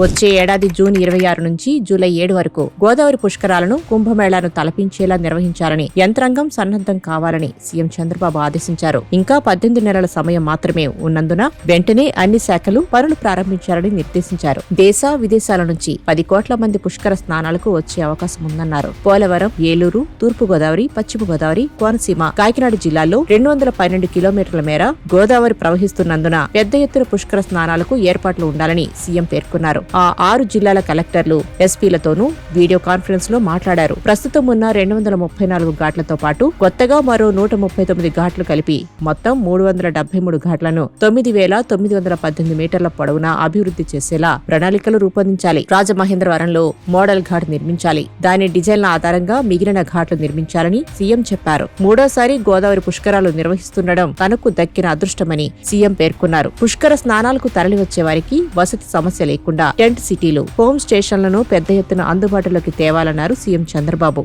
వచ్చే ఏడాది జూన్ ఇరవై ఆరు నుంచి జూలై ఏడు వరకు గోదావరి పుష్కరాలను కుంభమేళాను తలపించేలా నిర్వహించాలని యంత్రాంగం సన్నద్ధం కావాలని సీఎం చంద్రబాబు ఆదేశించారు. ఇంకా పద్దెనిమిది నెలల సమయం మాత్రమే ఉన్నందున వెంటనే అన్ని శాఖలు పనులు ప్రారంభించాలని నిర్దేశించారు. దేశ విదేశాల నుంచి పది కోట్ల మంది పుష్కర స్నానాలకు వచ్చే అవకాశం ఉందన్నారు. పోలవరం ఏలూరు తూర్పు గోదావరి పశ్చిమ గోదావరి కోనసీమ కాకినాడ జిల్లాల్లో రెండు వందల పన్నెండు కిలోమీటర్ల మేర గోదావరి ప్రవహిస్తున్నందున పెద్ద ఎత్తున పుష్కర స్నానాలకు ఏర్పాట్లు ఉండాలని సీఎం పేర్కొన్నారు. ఆ ఆరు జిల్లాల కలెక్టర్లు ఎస్పీలతోనూ వీడియో కాన్ఫరెన్స్లో మాట్లాడారు. ప్రస్తుతం ఉన్న రెండు వందల ముప్పై నాలుగు ఘాట్లతో పాటు కొత్తగా మరో నూట ముప్పై తొమ్మిది ఘాట్లు కలిపి మొత్తం మూడు వందల డెబ్బై మూడు ఘాట్లను తొమ్మిది వేల తొమ్మిది వందల పద్దెనిమిది మీటర్ల పొడవున అభివృద్ధి చేసేలా ప్రణాళికలు రూపొందించాలి. రాజమహేంద్రవరంలో మోడల్ ఘాట్ నిర్మించాలి. దాని డిజైన్ల ఆధారంగా మిగిలిన ఘాట్లు నిర్మించాలని సీఎం చెప్పారు. మూడోసారి గోదావరి పుష్కరాలు నిర్వహిస్తుండడం తనకు దక్కిన అదృష్టమని సీఎం పేర్కొన్నారు. పుష్కర స్నానాలకు తరలివచ్చే వారికి వసతి సమస్య లేకుండా టెంట్ సిటీలు హోమ్ స్టేషన్లను పెద్ద ఎత్తున అందుబాటులోకి తేవాలన్నారు సీఎం చంద్రబాబు.